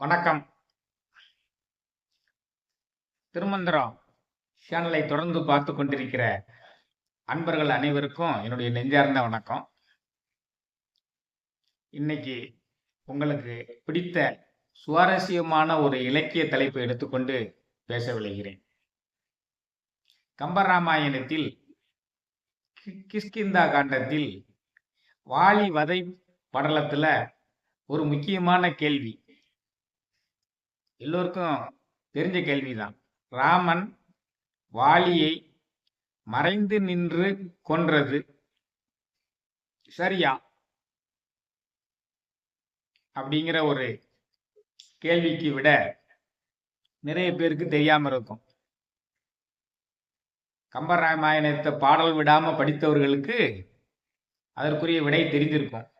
வணக்கம். திருமந்திரம் சேனலை தொடர்ந்து பார்த்து கொண்டிருக்கிற அன்பர்கள் அனைவருக்கும் என்னுடைய நெஞ்சார்ந்த வணக்கம். இன்னைக்கு உங்களுக்கு பிடித்த சுவாரஸ்யமான ஒரு இலக்கிய தலைப்பை எடுத்துக்கொண்டு பேச விளைகிறேன் கம்பராமாயணத்தில் கி- கிஷ்கிந்தா காண்டத்தில் வாலி வதை படலத்தில் ஒரு முக்கியமான கேள்வி எல்லோருக்கும் தெரிஞ்ச கேள்விதான். ராமன் வாலியை மறைந்து நின்று கொன்றது. சரியா? அப்படிங்கிற ஒரு கேள்விக்கு விட நிறைய பேருக்கு தெரியாம இருக்கும். கம்பராமாயணத்தை பாடல் விடாம படித்தவர்களுக்கு அதற்குரிய விடை தெரிந்திருக்கும்.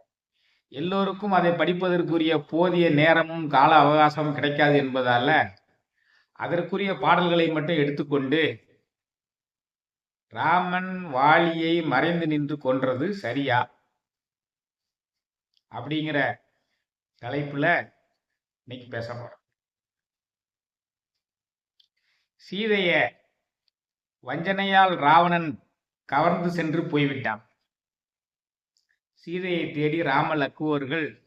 எல்லோருக்கும் அதை படிப்பதற்குரிய போதிய நேரமும் கால அவகாசமும் கிடைக்காது என்பதால அதற்குரிய பாடல்களை மட்டும் எடுத்துக்கொண்டு ராமன் வாலியை மறைந்து நின்று கொன்றது சரியா? அப்படிங்கிற தலைப்புல இன்னைக்கு பேச போறோம். சீதைய வஞ்சனையால் ராவணன் கவர்ந்து சென்று போய்விட்டான். சீதையை தேடி ராம லக்குவர்கள்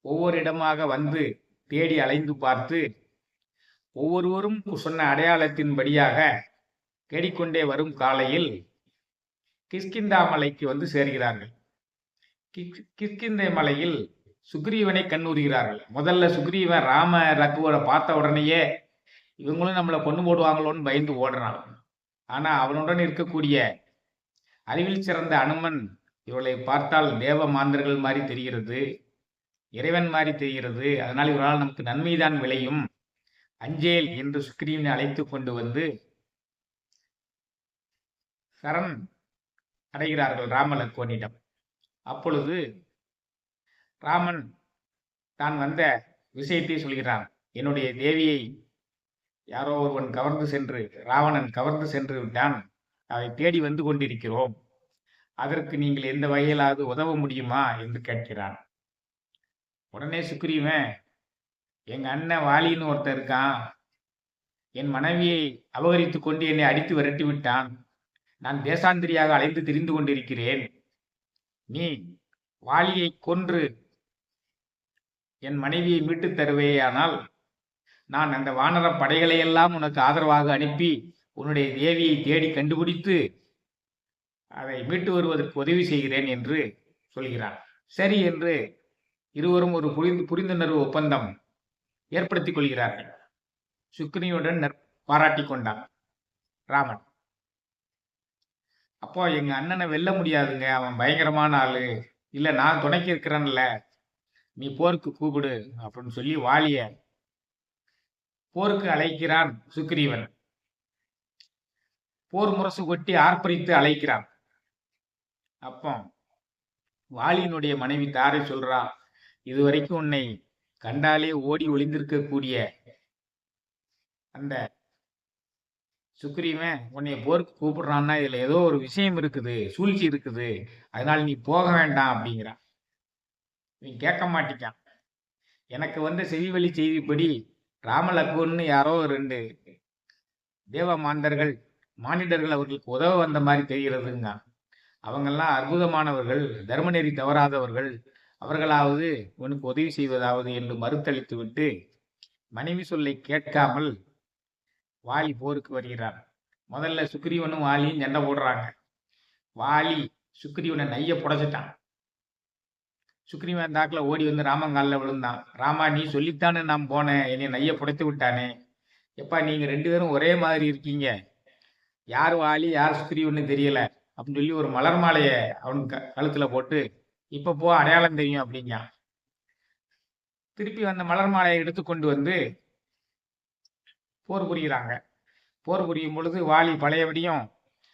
ஒவ்வொரு இடமாக வந்து தேடி அலைந்து பார்த்து ஒவ்வொருவரும் சொன்ன அடையாளத்தின்படியாக தேடிக்கொண்டே வரும் காலையில் கிஷ்கிந்தா மலைக்கு வந்து சேர்கிறார்கள். கிஷ்- கிஷ்கிந்தை மலையில் சுக்ரீவனை கண்ணுறுகிறார்கள். முதல்ல சுக்ரீவன் ராம ரகுவரை பார்த்த உடனேயே இவங்களும் நம்மளை கொண்டு போடுவாங்களோன்னு பயந்து ஓடுறான். ஆனால் அவனுடன் இருக்கக்கூடிய அறிவில் சிறந்த அனுமன் இவளை பார்த்தால் தேவ மாந்தர்கள் மாதிரி தெரிகிறது இறைவன் மாதிரி தெரிகிறது. அதனால் இவரால் நமக்கு நன்மைதான் விளையும். அஞ்சேல் என்று சுக்ரீவனை அழைத்து கொண்டு வந்து சரண் அடைகிறார்கள் ராமலக்கோனிடம் அப்பொழுது ராமன் தான் வந்த விஷயத்தை சொல்கிறான். என்னுடைய தேவியை யாரோ ஒருவன் கவர்ந்து சென்று ராவணன் கவர்ந்து சென்று விட்டான். அதை தேடி வந்து கொண்டிருக்கிறோம். அதற்கு நீங்கள் எந்த வகையிலாவது உதவ முடியுமா? என்று கேட்கிறான். உடனே சுக்ரீவன் எங்க அண்ணன் வாலின்னு ஒருத்தர் இருக்கான். என் மனைவியை அபகரித்துக் கொண்டு என்னை அடித்து விரட்டி விட்டான். நான் தேசாந்திரியாக அலைந்து திரிந்து கொண்டிருக்கிறேன். நீ வாலியை கொன்று என் மனைவியை மீட்டுத் தருவேயானால் நான் அந்த வானர படைகளை எல்லாம் உனக்கு ஆதரவாக அனுப்பி உன்னுடைய தேவியை தேடி கண்டுபிடித்து அதை மீட்டு வருவதற்கு உதவி செய்கிறேன் என்று சொல்கிறான் சரி என்று இருவரும் ஒரு புரிந்து புரிந்துணர்வு ஒப்பந்தம் ஏற்படுத்திக் கொள்கிறார்கள். சுக்ரீவனுடன் பாராட்டி பாராட்டிக் கொண்டான் ராமன். அப்போ எங்க அண்ணனை வெல்ல முடியாதுங்க. அவன் பயங்கரமான ஆளு. இல்ல நான் துணைக்கு இருக்கிறேன்ல. நீ போருக்கு கூப்பிடு அப்படின்னு சொல்லி வாலிய போருக்கு அழைக்கிறான் சுக்ரீவன் போர் முரசு கொட்டி ஆர்ப்பரித்து அழைக்கிறான். அப்போ வாலியினுடைய மனைவி தாரை சொல்றா இதுவரைக்கும் உன்னை கண்டாலே ஓடி ஒளிந்திருக்கக்கூடிய அந்த சுக்ரீவன் உன்னை போருக்கு கூப்பிடுறான்னா இதுல ஏதோ ஒரு விஷயம் இருக்குது சூழ்ச்சி இருக்குது அதனால நீ போக வேண்டாம் அப்படிங்கிறான். நீ கேட்க மாட்டிக்கான். எனக்கு வந்த செவிவழி செய்திப்படி ராமலக்குன்னு யாரோ ரெண்டு தேவ மாந்தர்கள் மானிடர்கள் அவர்களுக்கு உதவ வந்த மாதிரி தெரிகிறதுங்க அவங்கெல்லாம் அற்புதமானவர்கள் தர்மநெறி தவறாதவர்கள். அவர்களாவது உனக்கு உதவி செய்வதாவது என்று மறுத்தளித்து விட்டு மனைவி சொல்லை கேட்காமல் வாலி போருக்கு வருகிறார். முதல்ல சுக்ரீவனும் வாலியும் சண்டை போடுறாங்க. வாலி சுக்ரீவனை நைய புடைச்சிட்டான். சுக்ரீவன் தாக்கில் ஓடி வந்து ராமங்காலில் விழுந்தான். ராமா நீ சொல்லித்தானே நான் போனேன் என்னை நைய புடைத்து விட்டானே. எப்பா நீங்கள் ரெண்டு பேரும் ஒரே மாதிரி இருக்கீங்க. யார் வாலி யார் சுக்ரீவன்னு தெரியலை. அப்படின்னு சொல்லி ஒரு மலர் மாலையை அவனுக்கு க கழுத்துல போட்டு இப்ப போ அடையாளம் தெரியும் அப்படிங்க திருப்பி வந்த மலர் மாலையை எடுத்துக்கொண்டு வந்து போர் புரிகிறாங்க. போர் புரியும் பொழுது வாலி பழையபடியும்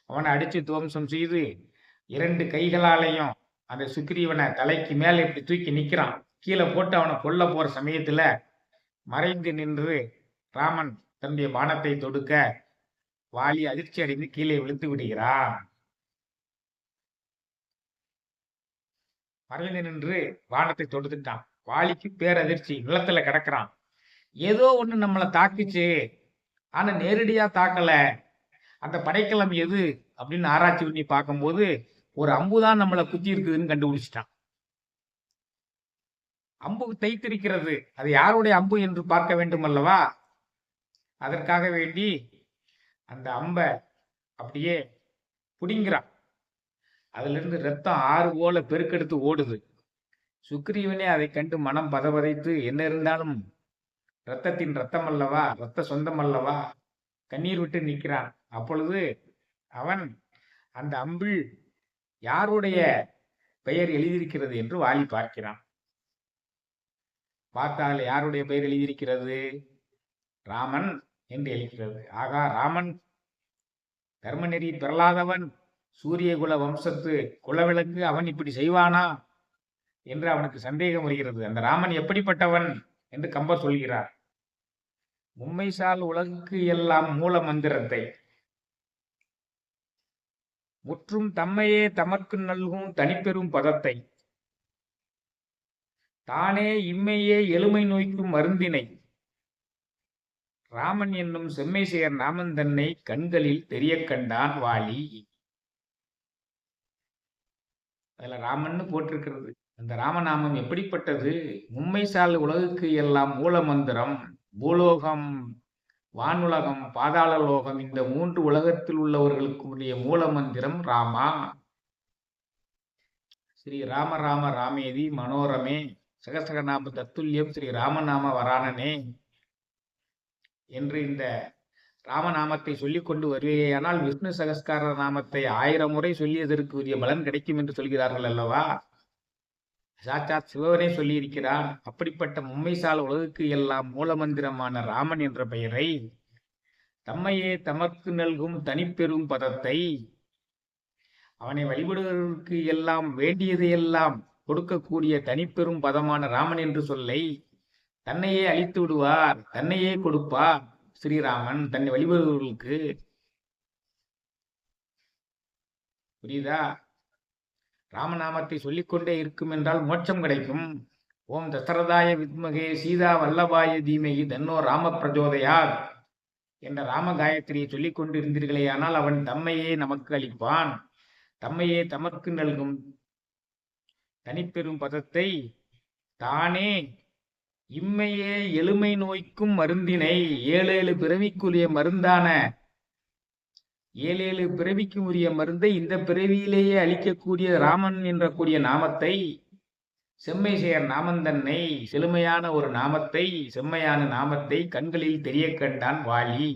அவனை அடிச்சு துவம்சம் செய்து இரண்டு கைகளாலையும் அந்த சுக்ரீவனை தலைக்கு மேல இப்படி தூக்கி நிக்கிறான். கீழே போட்டு அவனை கொல்ல போற சமயத்துல மறைந்து நின்று ராமன் தன்னுடைய பானத்தை தொடுக்க வாலி அதிர்ச்சி அடைந்து கீழே விழுந்து விடுகிறான். மறைந்து நின்று வானத்தை தொடுத்துட்டான். வாலிக்கு பேரதிர்ச்சி நிலத்துல கிடக்குறான். ஏதோ ஒண்ணு நம்மளை தாக்குச்சு. ஆனா நேரடியா தாக்கல. அந்த படைக்கலம் எது? அப்படின்னு ஆராய்ச்சி பண்ணி பார்க்கும்போது ஒரு அம்பு தான் நம்மளை குத்தி இருக்குதுன்னு கண்டுபிடிச்சிட்டான். அம்பு தைத்திருக்கிறது. அது யாருடைய அம்பு என்று பார்க்க வேண்டும் அல்லவா? அதற்காக வேண்டி அந்த அம்பை அப்படியே புடிங்கிறான். அதுல இருந்து ரத்தம் ஆறு போல பெருக்கெடுத்து ஓடுது. சுக்ரீவனே அதை கண்டு மனம் பதவதைத்து என்ன இருந்தாலும் ரத்தத்தின் ரத்தம் அல்லவா ரத்த சொந்தம் அல்லவா கண்ணீர் விட்டு நிற்கிறான். அப்பொழுது அவன் அந்த அம்பிள் யாருடைய பெயர் எழுதியிருக்கிறது? என்று வாலி பார்க்கிறான். பார்த்தால் யாருடைய பெயர் எழுதியிருக்கிறது? ராமன் என்று எழுகிறது. ஆகா ராமன் தர்மநெறி பெறலாதவன் சூரியகுல வம்சத்து குலவிளக்கு அவன் இப்படி செய்வானா? என்று அவனுக்கு சந்தேகம் வருகிறது. அந்த ராமன் எப்படிப்பட்டவன்? என்று கம்பர் சொல்கிறார். மும்மைசால் உலகுக்கு எல்லாம் மூல மந்திரத்தை. முற்றும் தம்மையே தமக்கு நல்கும் தனிப்பெரும் பதத்தை. தானே இம்மையே எளிமை நோய்க்கும் மருந்தினை. ராமன் என்னும் செம்மை செயர் நாமன் தன்னை கண்களில் தெரிய கண்டான் வாலி. அதுல ராமன்னு போட்டிருக்கிறது. அந்த ராமநாமம் எப்படிப்பட்டது? மும்மைசால் உலகுக்கு எல்லாம் மூல மந்திரம் பூலோகம் வானுலகம் பாதாள லோகம் இந்த மூன்று உலகத்தில் உள்ளவர்களுக்குரிய மூல மந்திரம் ராமா. ஸ்ரீ ராம ராம ராமேதி மனோரமே சகசகநாம தத்துல்யம் ஸ்ரீ ராமநாம வராணனே என்று இந்த ராமநாமத்தை சொல்லிக் கொண்டு வருவேயானால் விஷ்ணு சகஸ்கார நாமத்தை ஆயிரம் முறை சொல்லியதற்கு உரிய பலன் கிடைக்கும் என்று சொல்கிறார்கள் அல்லவா? சாட்சாத் சிவனே சொல்லியிருக்கிறான் அப்படிப்பட்ட மும்மைசால் உலகுக்கு எல்லாம் மூலமந்திரமான ராமன் என்ற பெயரை தம்மையே தமக்கு நல்கும் தனிப்பெரும் பதத்தை அவனை வழிபடுவதற்கு எல்லாம் வேண்டியதையெல்லாம் கொடுக்கக்கூடிய தனிப்பெரும் பதமான ராமன் என்று சொல்லை தன்னையே அழித்து விடுவார் தன்னையே கொடுப்பார். ஸ்ரீராமன் தன்னை வழிபடுபவர்களுக்கு புரியுதா? ராமநாமத்தை சொல்லிக்கொண்டே இருக்கும் என்றால் மோட்சம் கிடைக்கும். ஓம் தசரதாய வித்மகே சீதா வல்லபாய தீமகி தன்னோ ராம பிரஜோதயார் என்ற ராம காயத்ரியை சொல்லிக் கொண்டிருந்தீர்களே ஆனால் அவன் தம்மையே நமக்கு அளிப்பான். தம்மையே தமக்கு நல்கும் தனிப்பெரும் பதத்தை தானே இம்மையே எளிமை நோய்க்கும் மருந்தினை ஏழேழு பிறவிக்குரிய மருந்தான. ஏழேழு பிறவிக்கு உரிய மருந்தை இந்த பிறவியிலேயே அளிக்கக்கூடிய ராமன் என்ற கூடிய நாமத்தை செம்மை செயர் நாமந்தன்னை செழுமையான ஒரு நாமத்தை செம்மையான நாமத்தை கண்களில் தெரிய கண்டான் வாலி.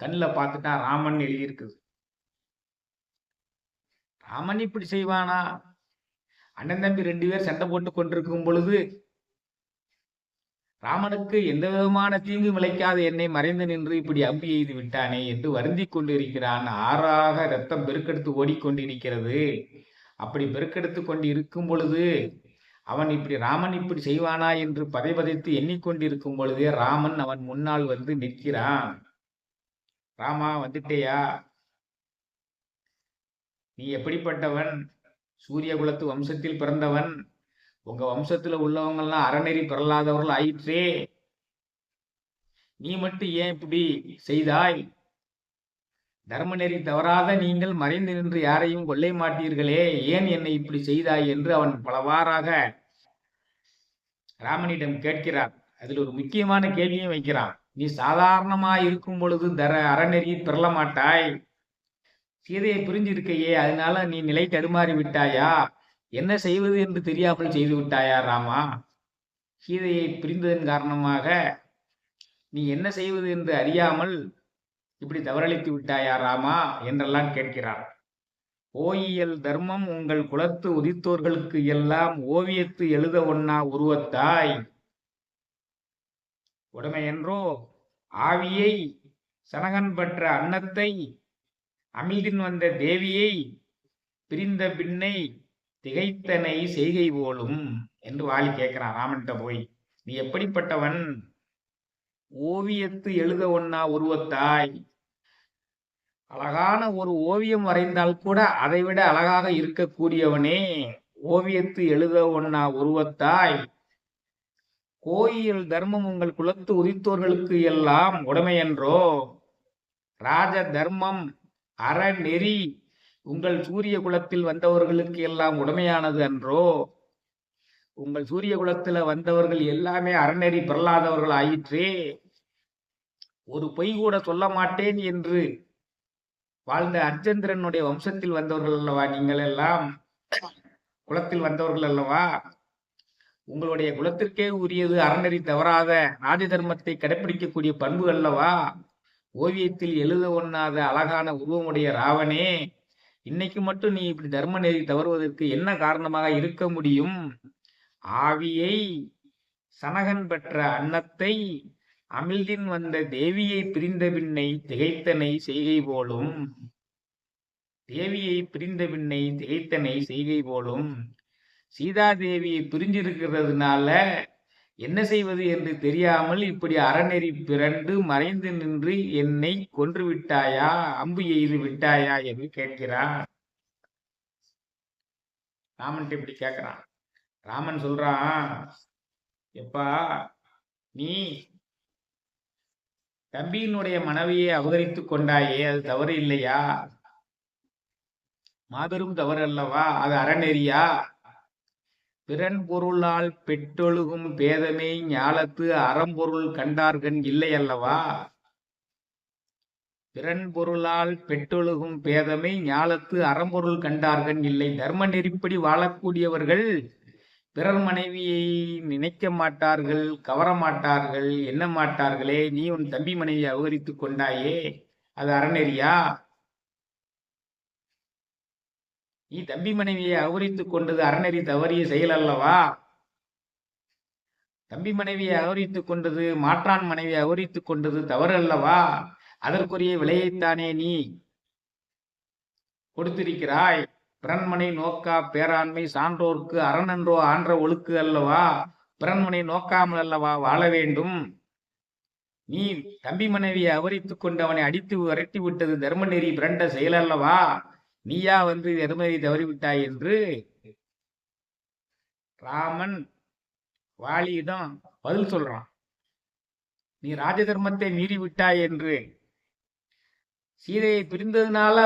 கண்ணில் பார்த்துட்டான் ராமன் எழுதியிருக்குது. ராமன் இப்படி செய்வானா? அண்ணன் தம்பி ரெண்டு பேர் சண்டை போட்டு கொண்டிருக்கும் பொழுது ராமனுக்கு எந்த விதமான தீங்கு விளைக்காத. என்னை மறைந்து நின்று இப்படி அம்பி எய்து விட்டானே என்று வருந்தி கொண்டிருக்கிறான். ஆறாக ரத்தம் பெருக்கெடுத்து ஓடிக்கொண்டிருக்கிறது. அப்படி பெருக்கெடுத்து கொண்டு இருக்கும் பொழுது அவன் இப்படி ராமன் இப்படி செய்வானா என்று பதைபதைத்து எண்ணிக்கொண்டிருக்கும் பொழுதே ராமன் அவன் முன்னால் வந்து நிற்கிறான். ராமா வந்துட்டேயா? நீ எப்படிப்பட்டவன்? சூரிய குலத்து வம்சத்தில் பிறந்தவன். உங்க வம்சத்துல உள்ளவங்கெல்லாம் அறநெறி பெறலாதவர்கள் ஆயிற்றே. நீ மட்டும் ஏன் இப்படி செய்தாய்? தர்ம நெறி தவறாத நீங்கள் மறைந்து நின்று யாரையும் கொள்ளை மாட்டீர்களே. ஏன் என்னை இப்படி செய்தாய் என்று அவன் பலவாறாக ராமனிடம் கேட்கிறான். அதில் ஒரு முக்கியமான கேள்வியும் வைக்கிறான். நீ சாதாரணமா இருக்கும் பொழுது தர அறநெறி பெறல மாட்டாய். சீதையை புரிஞ்சிருக்கையே அதனால நீ நிலை தடுமாறி விட்டாயா என்ன செய்வது என்று தெரியாமல் செய்து விட்டாயா ராமா? சீதையை பிரிந்ததன் காரணமாக நீ என்ன செய்வது என்று அறியாமல் இப்படி தவறளித்து விட்டாயா ராமா? என்றெல்லாம் கேட்கிறார் ஓயியல் தர்மம் உங்கள் குலத்து உதித்தோர்களுக்கு எல்லாம் ஓவியத்து எழுத ஒன்னா உருவத்தாய். உடமையென்றோ ஆவியை சனகன் பெற்ற அன்னத்தை அமிழ்தின் வந்த தேவியை பிரிந்த பின்னை திகைத்தனை செய்கை போலும் என்று வாலி கேட்கிறான் ராமன்கிட்ட போய். நீ எப்படிப்பட்டவன்? ஓவியத்து எழுத ஒன்னா உருவத்தாய்? அழகான ஒரு ஓவியம் வரைந்தால் கூட அதைவிட அழகாக இருக்கக்கூடியவனே ஓவியத்து எழுத ஒன்னா உருவத்தாய்? கோயில் தர்மம் உங்கள் குலத்து உதித்தோர்களுக்கு எல்லாம் உடைமையன்றோ? ராஜ தர்மம் அறநெறி உங்கள் சூரிய குலத்தில் வந்தவர்களுக்கு எல்லாம் உடமையானது அன்றோ? உங்கள் சூரிய குலத்துல வந்தவர்கள் எல்லாமே அறநெறி பிரல்லாதவர்கள் ஆயிற்றே? ஒரு பொய் கூட சொல்ல மாட்டேன் என்று வாழ்ந்த அர்ஜந்திரனுடைய வம்சத்தில் வந்தவர்கள் அல்லவா நீங்கள் எல்லாம்? குலத்தில் வந்தவர்கள் அல்லவா? உங்களுடைய குலத்திற்கே உரியது அறநெறி தவறாத ராஜ தர்மத்தை கடைபிடிக்கக்கூடிய பண்பு அல்லவா? ஓவியத்தில் எழுத ஒண்ணாத அழகான உருவமுடைய ராவனே இன்னைக்கு மட்டும் நீ இப்படி தர்ம நெறி தவறுவதற்கு என்ன காரணமாக இருக்க முடியும்? ஆவியை சனகன் பெற்ற அன்னத்தை அமிழ்தின் வந்த தேவியை பிரிந்த பின்னை திகைத்தனை செய்கை போலும். தேவியை பிரிந்த பின்னை திகைத்தனை செய்கை போலும். சீதா தேவியை பிரிஞ்சிருக்கிறதுனால என்ன செய்வது என்று தெரியாமல் இப்படி அறநெறி பிறண்டு மறைந்து நின்று என்னை கொன்று விட்டாயா? அம்பு எய்து விட்டாயா என்று கேட்கிறான். ராமன் இப்படி கேட்கிறான். ராமன் சொல்றான் எப்பா நீ தம்பியினுடைய மனைவியை அபகரித்து கொண்டாயே அது தவறு இல்லையா? மாபெரும் தவறு அல்லவா அது அறநெறியா? பிறன் பொருளால் பெற்றொழுகும் பேதமே ஞாலத்து அறம்பொருள் கண்டார்கண் இல்லை அல்லவா பிறன் பொருளால் பெற்றொழுகும் பேதமை ஞாலத்து அறம்பொருள் கண்டார்கண் இல்லை. தர்ம நெறிப்படி வாழக்கூடியவர்கள் பிறர் மனைவியை நினைக்க மாட்டார்கள் கவர மாட்டார்கள் எண்ண மாட்டார்களே நீ உன் தம்பி மனைவியை அபகரித்து கொண்டாயே அது அறநெறியா? நீ தம்பி மனைவியை அவரித்து கொண்டது அறநெறி தவறிய செயல் அல்லவா? தம்பி மனைவியை அபகரித்துக் கொண்டது மாற்றான் மனைவியை அபகரித்துக் கொண்டது தவறு அல்லவா? அதற்குரிய விலையைத்தானே நீ கொடுத்திருக்கிறாய்? பிறன்மனை நோக்கா பேராண்மை சான்றோர்க்கு அரணன்றோ ஆன்ற ஒழுக்கு அல்லவா? பிறன்மனை நோக்காமல் அல்லவா வாழ வேண்டும்? நீ தம்பி மனைவியை அவரித்து கொண்டு அவனை அடித்து விரட்டி விட்டது தர்ம நெறி பிறண்ட செயல் அல்லவா? நீயா வந்து தர்மநெறி தவறிவிட்டாய் என்று ராமன் வாலியிடம் பதில் சொல்றான். நீ ராஜ தர்மத்தை மீறிவிட்டாய் என்று. சீதையை பிரிந்ததுனால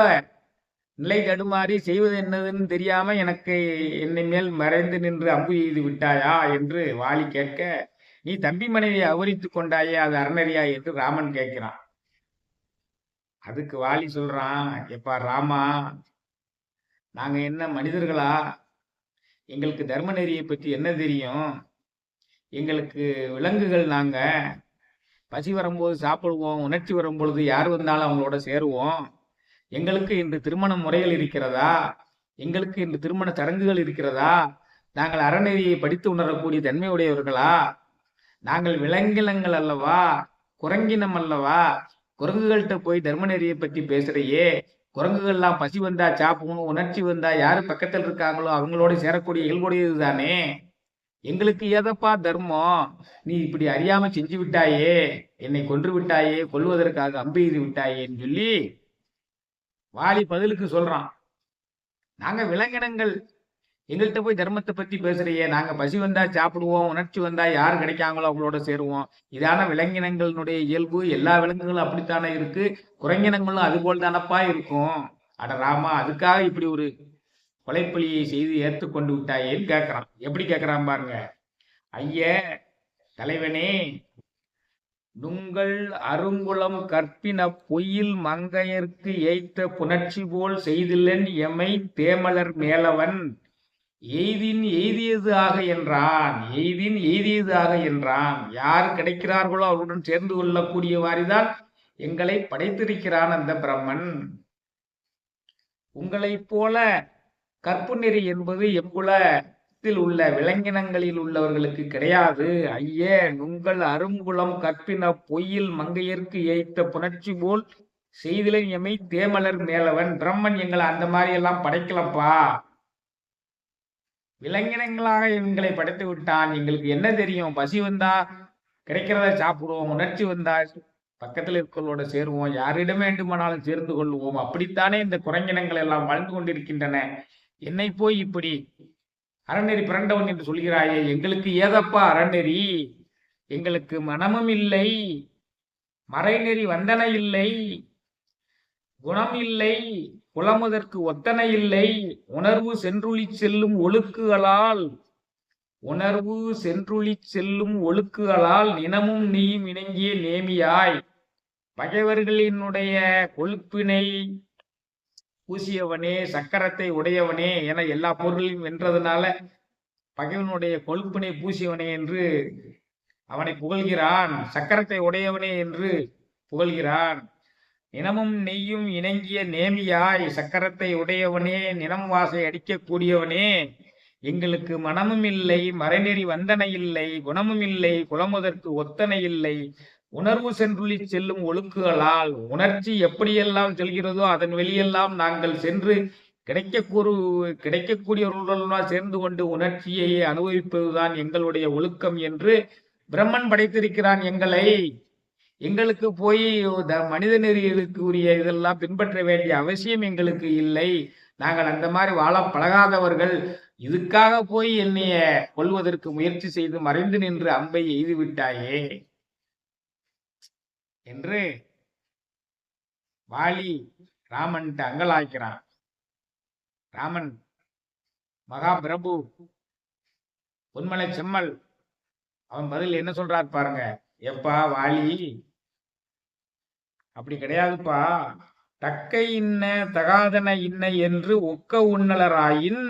நிலை தடுமாறி செய்வது என்னதுன்னு தெரியாம எனக்கு என்னை மேல் மறைந்து நின்று அம்பு எய்து விட்டாயா என்று வாலி கேட்க நீ தம்பி மனைவியை அபகரித்து கொண்டாயே அது அறநறியா? என்று ராமன் கேட்கிறான். அதுக்கு வாலி சொல்றான் எப்பா ராமா நாங்கள் என்ன மனிதர்களா? எங்களுக்கு தர்ம நெறியை பற்றி என்ன தெரியும்? எங்களுக்கு விலங்குகள் நாங்கள் பசி வரும்போது சாப்பிடுவோம் உணர்ச்சி வரும்பொழுது யார் வந்தாலும் அவங்களோட சேருவோம். எங்களுக்கு இன்று திருமண முறைகள் இருக்கிறதா? எங்களுக்கு இன்று திருமண சடங்குகள் இருக்கிறதா? நாங்கள் அறநெறியை படித்து உணரக்கூடிய தன்மையுடையவர்களா? நாங்கள் விலங்கினங்கள் அல்லவா? குரங்கினம் அல்லவா? குரங்குகள்கிட்ட போய் தர்ம நெறியை பற்றி பேசுறையே. குரங்குகள்லாம் பசி வந்தா சாப்பிடணும் உணர்ச்சி வந்தா யாரு பக்கத்தில் இருக்காங்களோ அவங்களோட சேரக்கூடிய இயல்புடையது தானே? எங்களுக்கு ஏதப்பா தர்மம்? நீ இப்படி அறியாம செஞ்சு விட்டாயே என்னை கொன்று விட்டாயே கொல்வதற்காக அம்பெய்து விட்டாயேன்னு சொல்லி வாலி பதிலுக்கு சொல்றான். நாங்க விலங்கினங்கள் எங்கள்கிட்ட போய் தர்மத்தை பத்தி பேசுறியே. நாங்க பசி வந்தா சாப்பிடுவோம் உணர்ச்சி வந்தா யார் கிடைக்காங்களோ அவங்களோட சேருவோம். இதான விலங்கினங்களுடைய இயல்பு. எல்லா விலங்குகளும் அப்படித்தானே இருக்கு. குரங்கினங்களும் அது போல் தானப்பா இருக்கும். அட ராமா அதுக்காக இப்படி ஒரு கொலைப்பலியை செய்து ஏற்றுக்கொண்டு விட்டாயேன்னு கேட்கறான் எப்படி கேட்கறான் பாருங்க. ஐய தலைவனே நுங்கள் அருங்குளம் கற்பின பொய்யில் மங்கையர்க்கு ஏய்த்த புணர்ச்சி போல் செய்தில்லன் எமை தேமலர் மேலவன். எய்தின் எய்தியது ஆக என்றான். எய்தின் எய்தியது ஆக என்றான். யார் கிடைக்கிறார்களோ அவருடன் சேர்ந்து கொள்ளக்கூடியவாறிதான் எங்களை படைத்திருக்கிறான் அந்த பிரம்மன். உங்களைப் போல கற்பு நெறி என்பது எங்குலத்தில் உள்ள விலங்கினங்களில் உள்ளவர்களுக்கு கிடையாது. ஐயே உங்கள் அருங்குளம் கற்பின பொய்யில் மங்கையர்க்கு ஏய்த்த புணர்ச்சி போல் செய்திலை எமை தேமலர் மேலவன். பிரம்மன் எங்களை அந்த மாதிரி எல்லாம் படைக்கலப்பா. விலங்கினங்களாக எங்களை படைத்து விட்டான் எங்களுக்கு என்ன தெரியும்? பசி வந்தா கிடைக்கிறத சாப்பிடுவோம் உணர்ச்சி வந்தா பக்கத்தில் இருக்கிறவங்களோட சேருவோம் யாரிடம் வேண்டுமானாலும் சேர்ந்து கொள்வோம் அப்படித்தானே இந்த குரங்கினங்கள் எல்லாம் வாழ்ந்து கொண்டிருக்கின்றன. என்னை போய் இப்படி அறநெறி பிறண்டவன் என்று சொல்கிறாயே எங்களுக்கு ஏதப்பா அறநெறி? எங்களுக்கு மனமும் இல்லை மறைநெறி வந்தன இல்லை. குணம் இல்லை புலமுதற்கு ஒத்தனை இல்லை உணர்வு சென்றுளி செல்லும் ஒழுக்குகளால். உணர்வு சென்றுளி செல்லும் ஒழுக்குகளால் நினமும் நீயும் இணங்கிய நேமியாய். பகைவர்களினுடைய கொழுப்பினை பூசியவனே சக்கரத்தை உடையவனே என எல்லா பொருளையும் வென்றதுனால பகைவனுடைய கொழுப்பினை பூசியவனே என்று அவனை புகழ்கிறான். சக்கரத்தை உடையவனே என்று புகழ்கிறான். நினமும் நெய்யும் இணங்கிய நேமியாய் சக்கரத்தை உடையவனே நினம் வாசை அடிக்கக்கூடியவனே எங்களுக்கு மனமும் இல்லை மறைநெறி வந்தனை இல்லை குணமும் இல்லை குலமுதற்கு ஒத்தனை இல்லை. உணர்வு சென்றுள்ளி செல்லும் ஒழுக்குகளால் உணர்ச்சி எப்படியெல்லாம் செல்கிறதோ அதன் வெளியெல்லாம் நாங்கள் சென்று கிடைக்கக்கூறு கிடைக்கக்கூடியவர்களுடன் சேர்ந்து கொண்டு உணர்ச்சியை அனுபவிப்பதுதான் எங்களுடைய ஒழுக்கம் என்று பிரம்மன் படைத்திருக்கிறான் எங்களை. எங்களுக்கு போய் த- மனித நெறிகளுக்கு உரிய இதெல்லாம் பின்பற்ற வேண்டிய அவசியம் எங்களுக்கு இல்லை. நாங்கள் அந்த மாதிரி வாழ பழகாதவர்கள். இதுக்காக போய் என்னைய கொல்வதற்கு முயற்சி செய்து மறைந்து நின்று அம்பை எய்து விட்டாயே. என்று வாலி ராமன்ட்டு அங்கலாய்க்கிறான். ராமன் மகா பிரபு பொன்மலை செம்மல். அவன் பதில் என்ன சொல்றார் பாருங்க. எப்பா வாலி அப்படி கிடையாதுப்பா. தக்க இன்ன தகாதன இன்ன என்று ஒக்க உண்ணலராயின்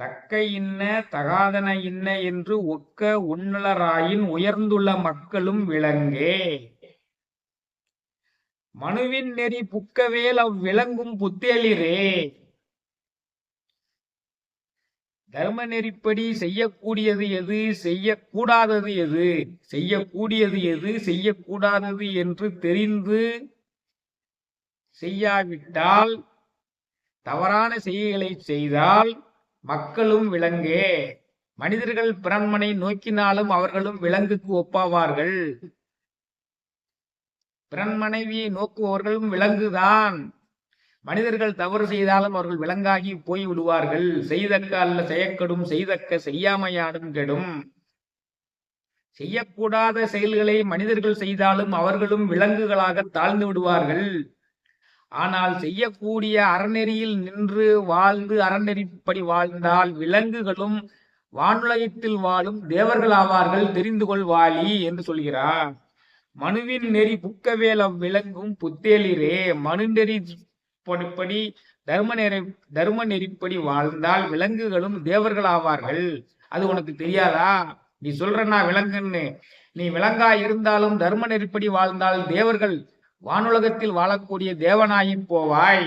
தக்க இன்ன தகாதன இன்ன என்று ஒக்க உண்ணலராயின் உயர்ந்துள்ள மக்களும் விளங்கே. மனுவின் நெறி புக்கவேல் அவ்விளங்கும் புத்தேளிரே தர்ம நெறிப்படி செய்யக்கூடியது எது செய்யக்கூடாதது எது செய்யக்கூடியது எது செய்யக்கூடாதது என்று தெரிந்து செய்யாவிட்டால் தவறான செய்திகளை செய்தால் மக்களும் விலங்கே மனிதர்கள் பிறன்மனை நோக்கினாலும் அவர்களும் விலங்குக்கு ஒப்பாவார்கள். பிறன் மனைவியை நோக்குபவர்களும் விலங்குதான். மனிதர்கள் தவறு செய்தாலும் அவர்கள் விலங்காகி போய் விடுவார்கள். செய்தக்க அல்ல செய்யக்கடும் செய்தக்க செய்யாமையாடும் கெடும். செய்யக்கூடாத செயல்களை மனிதர்கள் செய்தாலும் அவர்களும் விலங்குகளாக தாழ்ந்து விடுவார்கள். ஆனால் செய்யக்கூடிய அறநெறியில் நின்று வாழ்ந்து அறநெறிப்படி வாழ்ந்தால் விலங்குகளும் வானுலகத்தில் வாழும் தேவர்கள் ஆவார்கள் தெரிந்து கொள்வாளி என்று சொல்கிறார். மனுவின் நெறி புக்கவேல் அவ்விலங்கும் புத்தேலிரே. மனு நெறி படி தர்ம நெறி தர்ம நெறிப்படி வாழ்ந்தால் விலங்குகளும் தேவர்கள் ஆவார்கள் அது உனக்கு தெரியாதா? நீ சொல்றனா விலங்குன்னு. நீ விலங்கா இருந்தாலும் தர்ம நெறிப்படி வாழ்ந்தால் தேவர்கள் வானுலகத்தில் வாழக்கூடிய தேவனாகி போவாய்.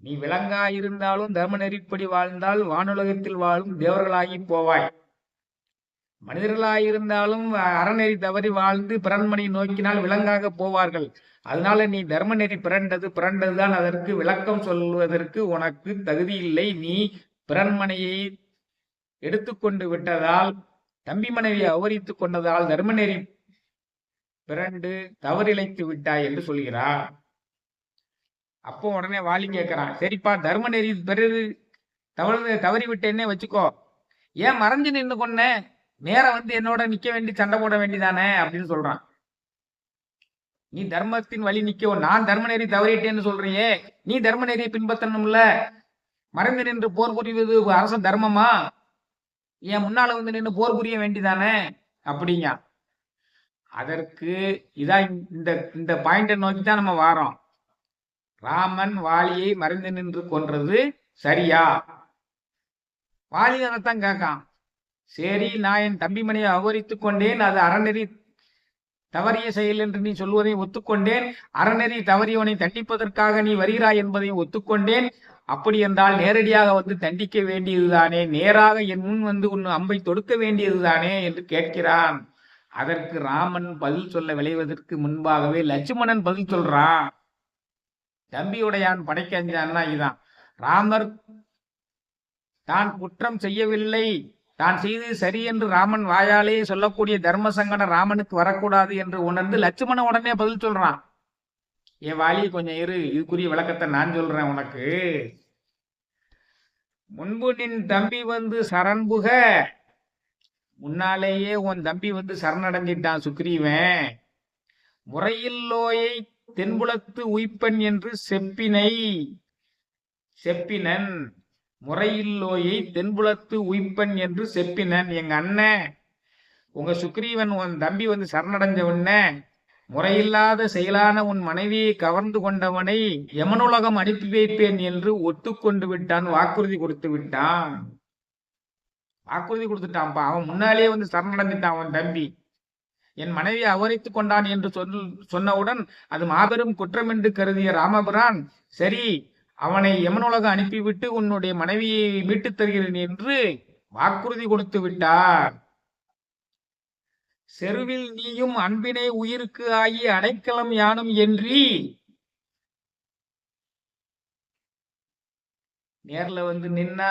நீ விலங்கா இருந்தாலும் தர்ம நெறிப்படி வாழ்ந்தால் வானுலகத்தில் வாழும் தேவர்களாகி போவாய். மனிதர்களாயிருந்தாலும் அறநெறி தவறி வாழ்ந்து பிறன்மனை நோக்கினால் விலங்காக போவார்கள். அதனால நீ தர்ம நெறி பிறண்டது பிறண்டதுதான் அதற்கு விளக்கம் சொல்வதற்கு உனக்கு தகுதி இல்லை நீ பிறன்மனையை எடுத்துக்கொண்டு விட்டதால் தம்பி மனைவியை அவரித்து கொண்டதால் தர்ம நெறி பிறண்டு தவறிழைத்து விட்டாய் என்று சொல்கிறார். அப்போ உடனே வாலி கேட்கிறான் சரிப்பா தர்ம நெறி பிறகு தவறு தவறி விட்டேன்னே வச்சுக்கோ. ஏன் மறைஞ்சு நின்று கொன்ன நேரம் வந்து என்னோட நிக்க வேண்டி சண்டை போட வேண்டிதானே அப்படின்னு சொல்றான். நீ தர்மத்தின் வழி நிக்கோ நான் தர்ம நெறி தவறிட்டேன்னு சொல்றியே. நீ தர்ம நெறியை பின்பற்றணும்ல. மறைந்து நின்று போர் புரிவது அரச தர்மமா? என் முன்னால வந்து நின்று போர் புரிய வேண்டிதானே? அப்படிங்க அதற்கு இதான் இந்த இந்த பாயிண்டை நோக்கி தான் நம்ம வாரோம். ராமன் வாலியை மறைந்து நின்று கொன்றது சரியா? வாலி அதைத்தான் கேட்கான். சரி நான் என் தம்பி மனையை அபகரித்துக் கொண்டேன். அது அறநெறி தவறிய செயல் என்று நீ சொல்வதை ஒத்துக்கொண்டேன். அறநெறி தவறியவனை தண்டிப்பதற்காக நீ வருகிறாய் என்பதை ஒத்துக்கொண்டேன். அப்படி என்றால் நேரடியாக வந்து தண்டிக்க வேண்டியதுதானே? நேராக என் முன் வந்து உன் அம்பை தொடுக்க வேண்டியதுதானே? என்று கேட்கிறான். அதற்கு ராமன் பதில் சொல்ல விளைவதற்கு முன்பாகவே லட்சுமணன் பதில் சொல்றான். தம்பியுடையான் படைக்கஞ்சான்னா இதான். ராமர் தான் குற்றம் செய்யவில்லை. தான் செய்தது சரி என்று ராமன் வாயாலே சொல்லக்கூடிய தர்ம சங்கடம் ராமனுக்கு வரக்கூடாது என்று உணர்ந்து லட்சுமணன் உடனே பதில் சொல்றான். என் வாலி கொஞ்சம் இரு இதுக்குரிய விளக்கத்தை நான் சொல்றேன் உனக்கு. முன்பு நின் தம்பி வந்து சரண்புக முன்னாலேயே உன் தம்பி வந்து சரணடைஞ்சிட்டான் சுக்ரீவன். முறையில்லோயை தென்புலத்து உய்ப்பன் என்று செப்பினை செப்பினன். முறையில்லோயை தென்புலத்து உய்ப்பன் என்று செப்பினன். எங்க அண்ணன் உங்க சுக்ரீவன் உன் தம்பி வந்து சரணடைஞ்ச உன்ன முறையில்லாத செயலான உன் மனைவியை கவர்ந்து கொண்டவனை யமனுலகம் அனுப்பி வைப்பேன் என்று ஒத்துக்கொண்டு விட்டான் வாக்குறுதி கொடுத்து விட்டான். வாக்குறுதி கொடுத்துட்டான்ப்பா. அவன் முன்னாலேயே வந்து சரணடைஞ்சிட்டான் அவன் தம்பி. என் மனைவியை அபகரித்துக் கொண்டான் என்று சொல் சொன்னவுடன் அது மாபெரும் குற்றம் என்று கருதிய ராமபுரான் சரி அவனை யமனுலகம் அனுப்பிவிட்டு உன்னுடைய மனைவியை மீட்டுத் தருகிறேன் என்று வாக்குறுதி கொடுத்து விட்டார். செருவில் நீயும் அன்பினை உயிருக்கு ஆகி அடைக்கலம் யானும் என்றி நேர்ல வந்து நின்னா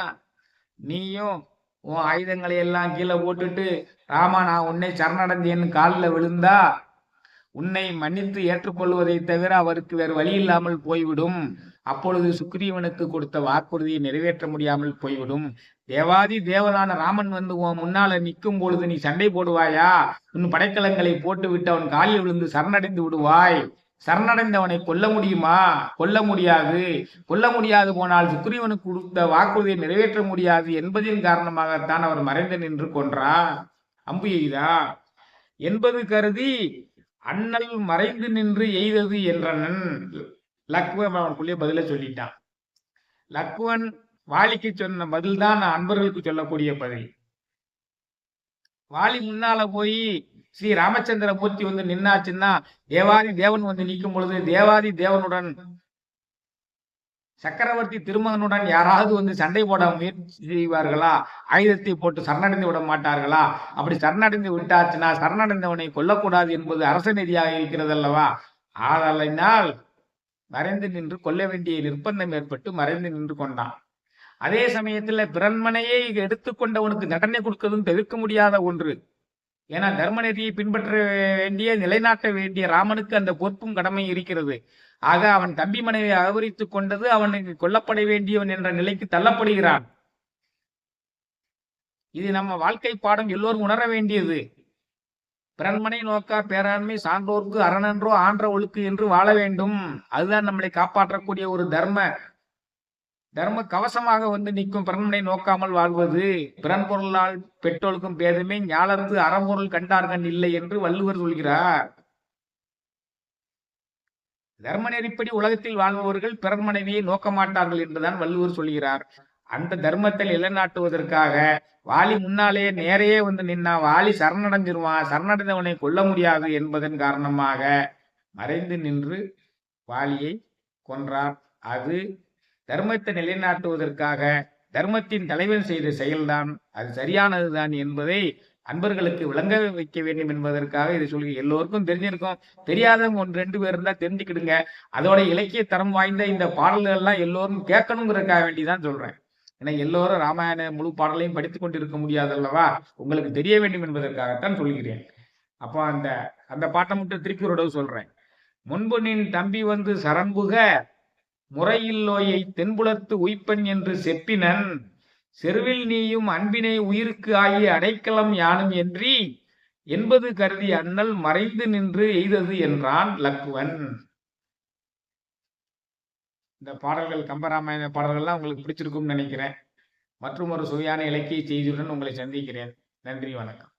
நீயும் உன் ஆயுதங்களை எல்லாம் கீழே போட்டுட்டு ராமா நான் உன்னை சரணடைந்தேன்னு காலில் விழுந்தா உன்னை மன்னித்து ஏற்றுக்கொள்வதை தவிர அவருக்கு வேறு வழி இல்லாமல் போய்விடும். அப்பொழுது சுக்ரீவனுக்கு கொடுத்த வாக்குறுதியை நிறைவேற்ற முடியாமல் போய்விடும். தேவாதி தேவனான ராமன் வந்து உன் முன்னால நிற்கும் பொழுது நீ சண்டை போடுவாயா? உன் படைக்கலங்களை போட்டுவிட்டு அவன் காலில் விழுந்து சரணடைந்து விடுவாய். சரணடைந்தவனை கொல்ல முடியுமா? கொல்ல முடியாது. கொல்ல முடியாது போனால் சுக்ரீவனுக்கு கொடுத்த வாக்குறுதியை நிறைவேற்ற முடியாது என்பதின் காரணமாகத்தான் அவர் மறைந்து நின்று கொன்றார். அம்பு எய்தா? என்பது கருதி அண்ணல் மறைந்து நின்று எய்தது என்றனன் லக்வன் அவனுக்குள்ளே பதில சொல்லிட்டான். லக்வன் வாலிக்கு சொன்ன பதில் தான் அன்பர்களுக்கு சொல்லக்கூடிய பதில். வாலி முன்னால போய் ஸ்ரீ ராமச்சந்திர மூர்த்தி வந்து நின்னாச்சுன்னா தேவாதி தேவன் வந்து நிற்கும் பொழுது தேவாதி தேவனுடன் சக்கரவர்த்தி திருமகனுடன் யாராவது வந்து சண்டை போட முயற்சி செய்வார்களா ஆயுதத்தை போட்டு சரணடைந்து விட மாட்டார்களா? அப்படி சரணடைந்து விட்டாச்சுன்னா சரணடைந்தவனை கொல்லக்கூடாது என்பது அரச நிதியாக இருக்கிறது அல்லவா ஆதலினால் மறைந்து நின்று கொல்ல வேண்டிய நிர்பந்தம் ஏற்பட்டு மறைந்து நின்று கொண்டான். அதே சமயத்துல பிரண்மனையே எடுத்துக்கொண்டவனுக்கு தண்டனை கொடுக்கறதும் தவிர்க்க முடியாத ஒன்று. ஏன்னா தர்ம நெறியை பின்பற்ற வேண்டிய நிலைநாட்ட வேண்டிய ராமனுக்கு அந்த பொறுப்பும் கடமை இருக்கிறது. ஆக அவன் தம்பி மனைவியை அபகரித்து கொண்டது அவனுக்கு கொல்லப்பட வேண்டியவன் என்ற நிலைக்கு தள்ளப்படுகிறான். இது நம்ம வாழ்க்கை பாடம் எல்லோரும் உணர வேண்டியது. பிறன்மனை நோக்கா பேராண்மை சான்றோர்க்கு அரணன்றோ ஆன்ற ஒழுக்கு என்று வாழ வேண்டும். அதுதான் நம்மளை காப்பாற்றக்கூடிய ஒரு தர்ம. தர்ம கவசமாக வந்து நிற்கும் பிறன்மனை நோக்காமல் வாழ்வது. பிறன் பொருளால் பெற்றோருக்கும் பேதமே ஞாலத்து அறம்பொருள் கண்டார்கள் இல்லை என்று வள்ளுவர் சொல்கிறார். தர்ம நெறிப்படி உலகத்தில் வாழ்பவர்கள் பிறர் மனைவியை நோக்க மாட்டார்கள் என்றுதான் வள்ளுவர் சொல்கிறார். அந்த தர்மத்தை நிலைநாட்டுவதற்காக வாலி முன்னாலே நேரையே வந்து நின்னா வாலி சரணடைஞ்சிருவான் சரணடைந்தவனை கொல்ல முடியாது என்பதன் காரணமாக மறைந்து நின்று வாலியை கொன்றார். அது தர்மத்தை நிலைநாட்டுவதற்காக தர்மத்தின் தலைவன் செய்த செயல்தான். அது சரியானதுதான் என்பதை அன்பர்களுக்கு விளங்க வைக்க வேண்டும் என்பதற்காக இதை சொல்லி எல்லோருக்கும் தெரிஞ்சிருக்கும். தெரியாதவங்க ஒன்று ரெண்டு பேர் இருந்தா தெரிஞ்சுக்கிடுங்க. அதோட இலக்கிய தரம் வாய்ந்த இந்த பாடல்கள் எல்லாம் எல்லோரும் கேட்கணுங்கிறதுக்காக வேண்டிதான் சொல்றேன். ஏன்னா எல்லோரும் ராமாயண முழு பாடலையும் படித்து கொண்டிருக்க முடியாது அல்லவா உங்களுக்கு தெரிய வேண்டும் என்பதற்காகத்தான் சொல்கிறேன் அப்போ அந்த அந்த பாட்டை மட்டும் திருப்பி ஒரு சொல்றேன். முன்பு நின் தம்பி வந்து சரண்புக முறையில்லோயை தென்புலத்து உய்ப்பன் என்று செப்பினன். செருவில் நீயும் அன்பினை உயிருக்கு ஆகிய அடைக்கலம் யானும் என்றி என்பது கருதி அண்ணல் மறைந்து நின்று எய்தது என்றான் லக்குவன். இந்த பாடல்கள் கம்பராமாயண பாடல்கள்லாம் உங்களுக்கு பிடிச்சிருக்கும்னு நினைக்கிறேன். மற்றும் ஒரு சுவையான இலக்கிய செய்தியுடன் உங்களை சந்திக்கிறேன். நன்றி வணக்கம்.